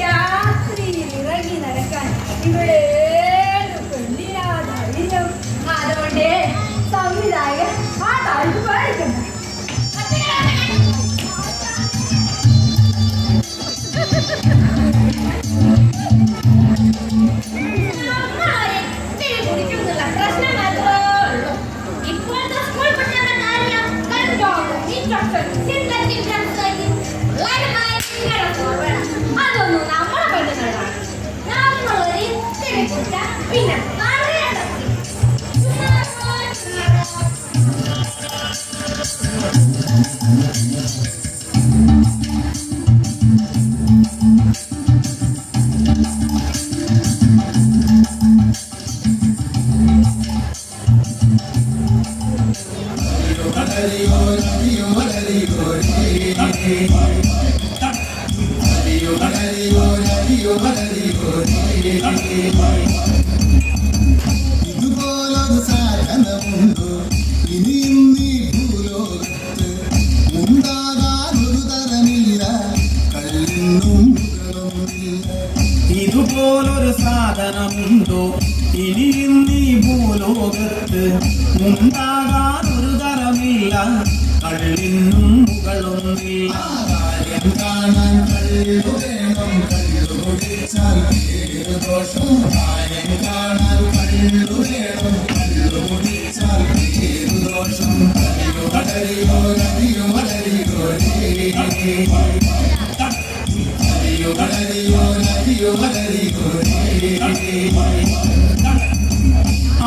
രാത്രിയിൽ ഇറങ്ങി നടക്കാൻ ഇവിടെ ഏത് പെണ്ണിനാ ധൈര്യം. അതുകൊണ്ട് സംവിധായകൻ ആ താഴ്ച പാടിക്കണ്ട. പ്രശ്നം മാത്രമേ Uy! ഇതുപോലൊരു സാധനമുണ്ടോ. ഇനിയും നീ ഭൂലോകത്ത് ഉണ്ടാകാനൊരു തരമില്ല കള്ളിന്നും മുകളൊന്നില്ല ഇതുപോലൊരു സാധനമുണ്ടോ? ഇനിയും നീ ഭൂലോകത്ത് ഉണ്ടാകാൻ ഒരു തരമില്ല കള്ളിനും മുകളൊന്നില്ല കാണാൻ കള്ളു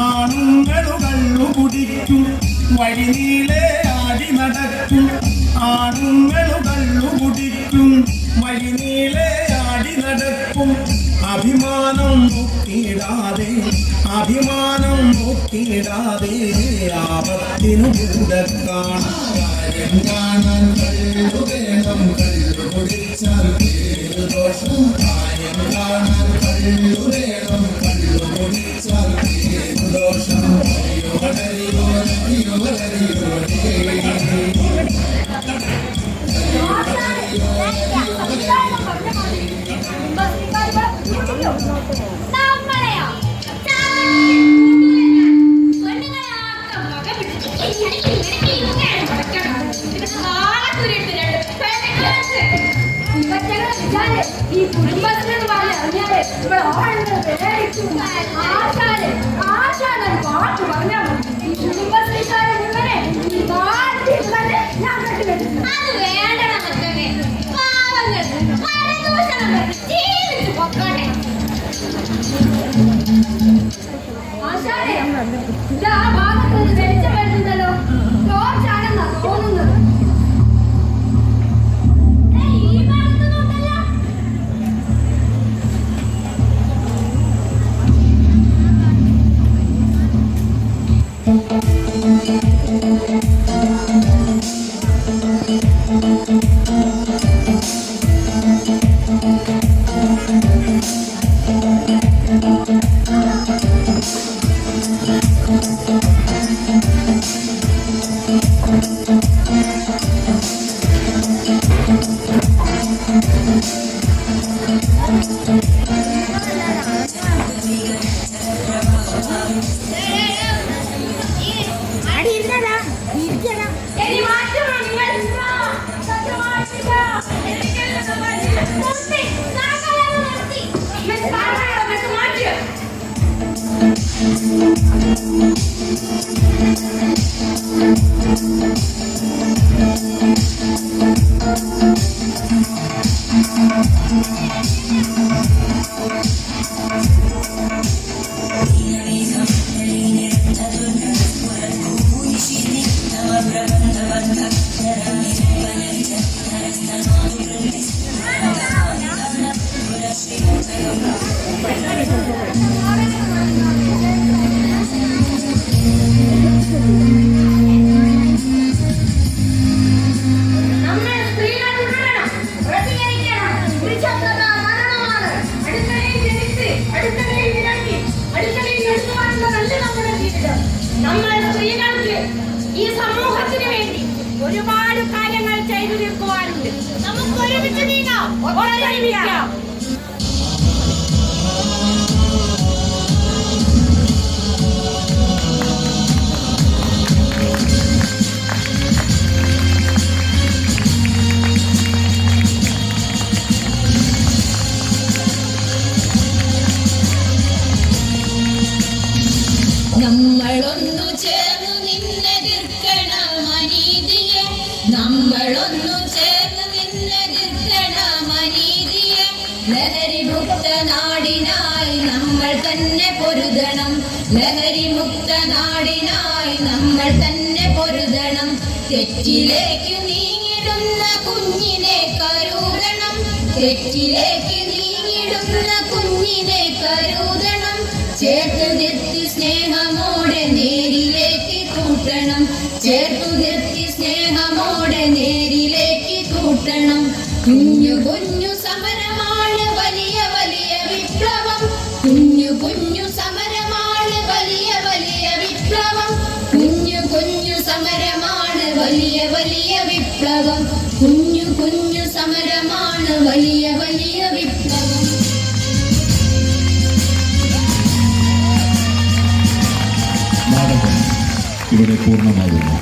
ആണുങ്ങളു കള്ളു കുടിക്കും വഴിനീളെ ആടി നടക്കും. കുടിക്കും വഴിനീളെ ആടി അഭിമാനം നോക്കിയിടാതെ അഭിമാനം നോക്കിയിടാതെ ആപത്തിനു കൂടക്കാണ് കാണാൻ കള്ളു വേണം കള്ളു കുടിച്ചാൽ ദോഷം കാണാൻ കള്ളു വേണം കള്ളു കുടിച്ചാൽ ഇവിടെ ഓടുന്നത് പേടിക്കും. ആശാന് ആശാന് ഒരു വാക്ക് പറഞ്ഞാൽ മതി. ഈ കുടുംബശ്രീക്കാരെ മുഴുവനെ ഈ ഞാൻ കെട്ടിവെച്ചിട്ടുണ്ട്. അത് വേണ്ട മക്കളെ. പാവങ്ങൾ പരദൂഷണം ജീവിച്ച് പൊക്കോട്ടെ. ആശാനെ, ഇത് ഭാഗത്ത് നിന്ന് നമ്മൾ സ്ത്രീകളുടെ ഒരുപാട് കാര്യങ്ങൾ ചെയ്തു തീർക്കുവാനുണ്ട്. നമുക്ക് ഒരുമിച്ച് നീങ്ങാം. ഒരുമിക്കാം നമ്മളൊന്നു ചേർന്നു നിന്നു തന്നെ പൊരുതണം. ലഹരി മുക്ത നാടിനായി നമ്മൾ തന്നെ പൊരുതണം. തെറ്റിലേക്ക് നീങ്ങിടുന്ന കുഞ്ഞിനെ കരുതണം. തെറ്റിലേക്ക് നീങ്ങിടുന്ന കുഞ്ഞിനെ കരുതണം. ചേർത്തു നിർത്തി സ്നേഹമോടെ നേരിലേക്ക് കൂട്ടണം. ചേർത്തു നിർത്തി കുഞ്ഞു സമരമാണ് വലിയ വലിയ വിപ്ലവം. ഇവിടെ പൂർണമാകുന്നു